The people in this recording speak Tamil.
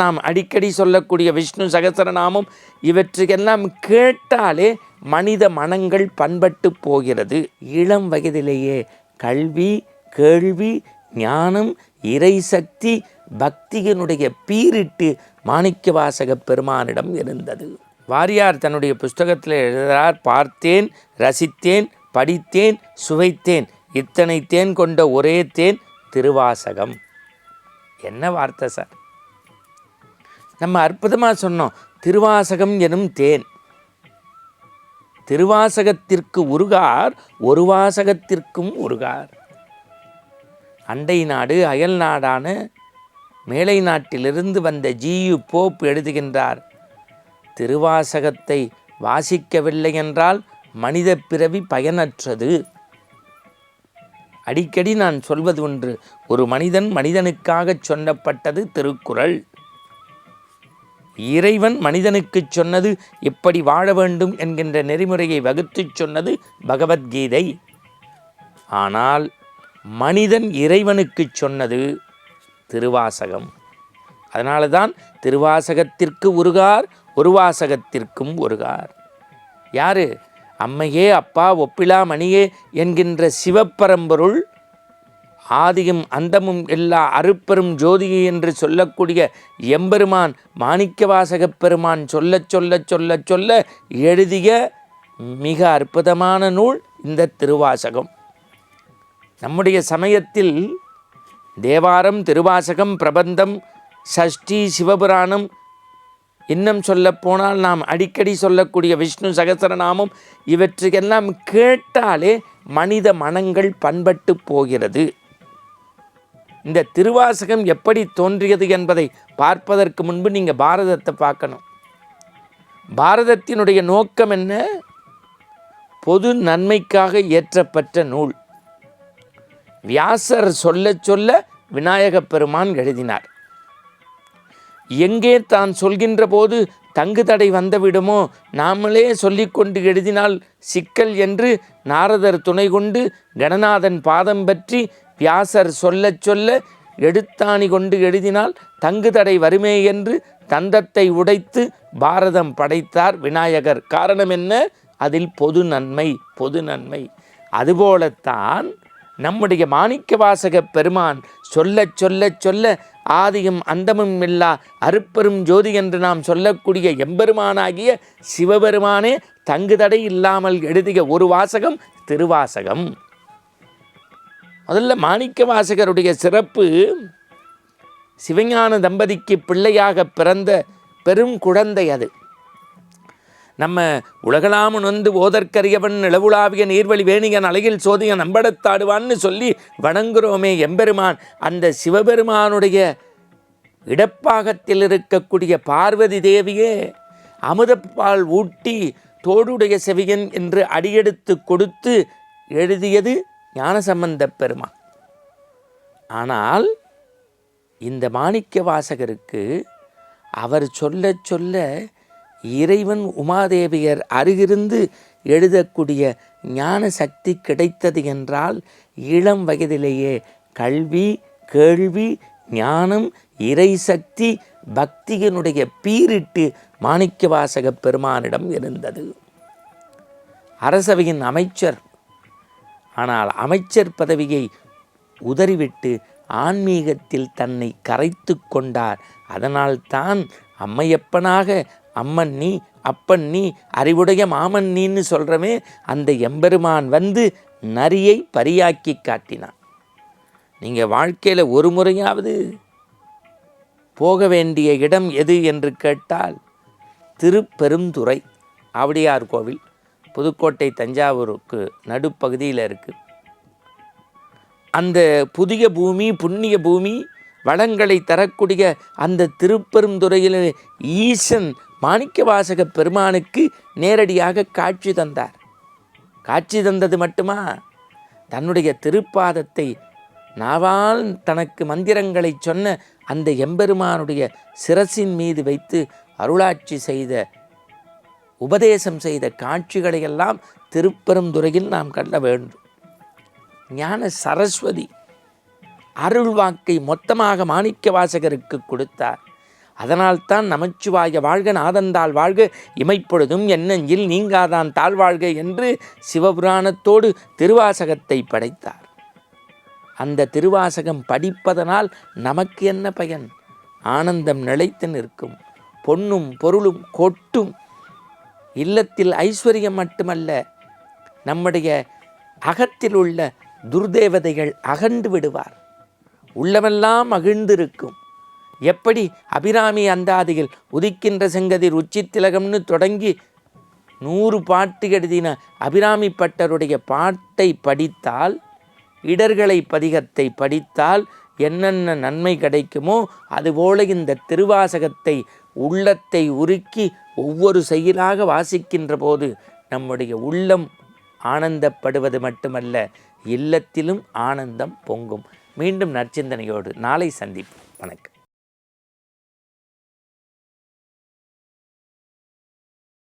நாம் அடிக்கடி சொல்லக்கூடிய விஷ்ணு சகசரநாமம் இவற்றுக்கெல்லாம் கேட்டாலே மனித மனங்கள் பண்பட்டு போகிறது. இளம் வயதிலேயே கல்வி கேள்வி ஞானம் இறைசக்தி பக்தியினுடைய பீரிட்டு மாணிக்கவாசக பெருமானிடம் இருந்தது. வாரியார் தன்னுடைய புஸ்தகத்தில் எழுதுகிறார் பார்த்தேன் ரசித்தேன் படித்தேன் சுவைத்தேன் இத்தனை தேன் கொண்ட ஒரே தேன் திருவாசகம். என்ன வார்த்தை சார்? நம்ம அற்புதமாக சொன்னோம் திருவாசகம் எனும் தேன். திருவாசகத்திற்கு உருகார் ஒரு வாசகத்திற்கும் உருகார். அண்டை நாடு அயல் நாடான மேலை நாட்டிலிருந்து வந்த ஜியு போப் எழுதுகின்றார் திருவாசகத்தை வாசிக்கவில்லை என்றால் மனித பிறவி பயனற்றது. அடிக்கடி நான் சொல்வது ஒன்று ஒரு மனிதன் மனிதனுக்காகச் சொல்லப்பட்டது திருக்குறள். இறைவன் மனிதனுக்கு சொன்னது எப்படி வாழ வேண்டும் என்கின்ற நெறிமுறையை வகுத்துச் சொன்னது பகவத்கீதை. ஆனால் மனிதன் இறைவனுக்கு சொன்னது திருவாசகம். அதனால தான் திருவாசகத்திற்கு உருகார் ஒரு வாசகத்திற்கும் உருகார். யாரு? அம்மையே அப்பா ஒப்பிலா மணியே என்கின்ற சிவப்பரம்பொருள் ஆதியும் அந்தமும் எல்லா அருப்பெரும் ஜோதிகி என்று சொல்லக்கூடிய எம்பெருமான் மாணிக்கவாசகப் பெருமான் சொல்ல சொல்ல சொல்ல சொல்ல எழுதிய மிக அற்புதமான நூல் இந்த திருவாசகம். நம்முடைய சமயத்தில் தேவாரம் திருவாசகம் பிரபந்தம் சஷ்டி சிவபுராணம் இன்னும் சொல்லப்போனால் நாம் அடிக்கடி சொல்லக்கூடிய விஷ்ணு சகசரநாமம் இவற்றுக்கெல்லாம் கேட்டாலே மனித மனங்கள் பண்பட்டு போகிறது. இந்த திருவாசகம் எப்படி தோன்றியது என்பதை பார்ப்பதற்கு முன்பு நீங்கள் பாரதத்தை பார்க்கணும். பாரதத்தினுடைய நோக்கம் என்ன? பொது நன்மைக்காக இயற்றப்பட்ட நூல். வியாசர் சொல்ல சொல்ல விநாயகப் பெருமான் எழுதினார். எங்கே தான் சொல்கின்ற போது தங்கு தடை வந்துவிடுமோ நாமளே சொல்லிக்கொண்டு எழுதினால் சிக்கல் என்று நாரதர் துணை கொண்டு கணநாதன் பாதம் பற்றி வியாசர் சொல்லச் சொல்ல எடுத்தாணி கொண்டு எழுதினால் தங்கு தடை வருமே என்று தந்தத்தை உடைத்து பாரதம் படைத்தார் விநாயகர். காரணம் என்ன? அதில் பொது நன்மை பொது நன்மை. அதுபோலத்தான் நம்முடைய மாணிக்க வாசக பெருமான் சொல்ல சொல்ல சொல்ல ஆதியும் அந்தமும் இல்லா அருப்பெரும் ஜோதி என்று நாம் சொல்லக்கூடிய எம்பெருமானாகிய சிவபெருமானே தங்குதடை இல்லாமல் எழுதிய ஒரு வாசகம் திருவாசகம். முதல்ல மாணிக்க வாசகருடைய சிறப்பு சிவஞான தம்பதிக்கு பிள்ளையாக பிறந்த பெரும் குழந்தை அது. நம்ம உலகளாமன் வந்து ஓதற்கரியவன் நிலவுலாவிய நீர்வழி வேணியன் அழகில் சோதிய நம்படத்தாடுவான்னு சொல்லி வணங்குறோமே எம்பெருமான். அந்த சிவபெருமானுடைய இடப்பாகத்தில் இருக்கக்கூடிய பார்வதி தேவியே அமுதப்பால் ஊட்டி தோடுடைய செவியன் என்று அடியெடுத்து கொடுத்து எழுதியது ஞானசம்பந்த பெருமான் ஆனால் இந்த மாணிக்க வாசகருக்கு அவர் சொல்ல சொல்ல இறைவன் உமாதேவியர் அருகிருந்து எழுதக்கூடிய ஞான சக்தி கிடைத்தது என்றால் இளம் வயதிலேயே கல்வி கேள்வி ஞானம் இறை சக்தி பக்தியினுடைய பீரிட்டு மாணிக்கவாசக பெருமானிடம் இருந்தது. அரசவையின் அமைச்சர் ஆனால் அமைச்சர் பதவியை உதறிவிட்டு ஆன்மீகத்தில் தன்னை கரைத்து கொண்டார். அதனால்தான் அம்மையப்பனாக அம்மன் நீ அப்பன் நீ அறிவுடைய மாமன் நீன்னு சொல்கிறமே அந்த எம்பெருமான் வந்து நரியை பரியாக்கி காட்டினான். நீங்கள் வாழ்க்கையில் ஒரு முறையாவது போக வேண்டிய இடம் எது என்று கேட்டால் திருப்பெருந்துறை அவடியார் கோவில். புதுக்கோட்டை தஞ்சாவூருக்கு நடுப்பகுதியில் இருக்குது அந்த புதிய பூமி புண்ணிய பூமி வளங்களை தரக்கூடிய அந்த திருப்பெருந்துறையில் ஈசன் மாணிக்கவாசக பெருமானுக்கு நேரடியாக காட்சி தந்தார். காட்சி தந்தது மட்டுமா? தன்னுடைய திருப்பாதத்தை நாவால் தனக்கு மந்திரங்களை சொன்ன அந்த எம்பெருமானுடைய சிரசின் மீது வைத்து அருளாட்சி செய்த உபதேசம் செய்த காட்சிகளையெல்லாம் திருப்பெருந்துறையில் நாம் கண்ட வேண்டும். ஞான சரஸ்வதி அருள் வாக்கை மொத்தமாக மாணிக்க வாசகருக்கு கொடுத்தார். அதனால்தான் நமச்சிவாய வாழ்க நாதந்தாள் வாழ்க இமைப்பொழுதும் என்னெஞ்சில் நீங்காதான் தாழ்வாழ்க என்று சிவபுராணத்தோடு திருவாசகத்தை படைத்தார். அந்த திருவாசகம் படிப்பதனால் நமக்கு என்ன பயன்? ஆனந்தம் நிலைத்து நிற்கும். பொன்னும் பொருளும் கொட்டும். இல்லத்தில் ஐஸ்வர்யம் மட்டுமல்ல நம்முடைய அகத்தில் உள்ள துர்தேவதைகள் அகன்று விடுவார். உள்ளமெல்லாம் மகிழ்ந்திருக்கும் எப்படி அபிராமி அந்தாதியில் உதிக்கின்ற செங்கதிர் உச்சித்திலகம்னு தொடங்கி நூறு பாட்டு எழுதின அபிராமி பட்டருடைய பாட்டை படித்தால் இடர்களை பதிகத்தை படித்தால் என்னென்ன நன்மை கிடைக்குமோ அதுபோல இந்த திருவாசகத்தை உள்ளத்தை உருக்கி ஒவ்வொரு செயலாக வாசிக்கின்ற போது நம்முடைய உள்ளம் ஆனந்தப்படுவது மட்டுமல்ல இல்லத்திலும் ஆனந்தம் பொங்கும். மீண்டும் நற்சிந்தனையோடு நாளை சந்திப்போம். வணக்கம்.